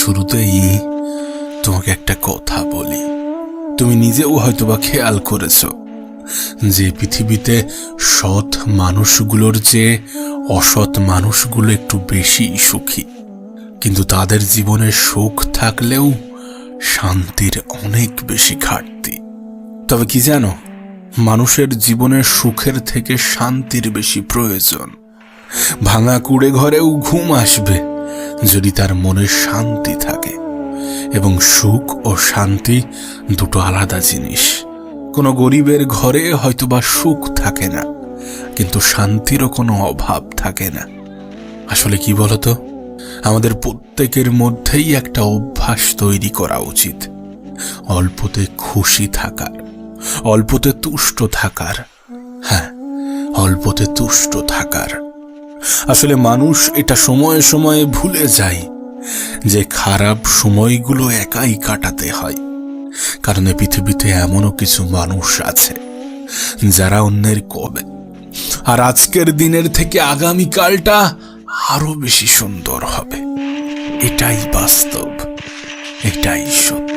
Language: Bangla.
শুরুতেই তোমাকে একটা কথা বলি। তুমি নিজেও হয়তোবা খেয়াল করেছ যে পৃথিবীতে সৎ মানুষগুলোর চেয়ে অসৎ মানুষগুলো একটু বেশি সুখী। কিন্তু তাদের জীবনে সুখ থাকলেও শান্তির অনেক বেশি ঘাটতি। তবে কি জানো, মানুষের জীবনে সুখের থেকে শান্তির বেশি প্রয়োজন। ভাঙা কুড়ে ঘরেও ঘুম আসবে। যদি তার মনে শান্তি থাকে এবং সুখ ও শান্তি দুটো আলাদা জিনিস। কোনো গরিবের ঘরে হয়তোবা সুখ থাকে না, কিন্তু শান্তিরও কোনো অভাব থাকে না। আসলে কি বলতো? আমাদের প্রত্যেকের মধ্যেই একটা অভ্যাস তৈরি করা উচিত। অল্পতে খুশি থাকার, অল্পতে তুষ্ট থাকার হ্যাঁ অল্পতে তুষ্ট থাকার। আসলে মানুষ এটা সময়ে সময়ে ভুলে যায় যে খারাপ সময়গুলো একাই কাটাতে হয়। কারণ এ পৃথিবীতে এমনও কিছু মানুষ আছে, যারা অন্যের কবে। আর আজকের দিনের থেকে আগামীকালটা আরও বেশি সুন্দর হবে। এটাই বাস্তব, এটাই সত্য।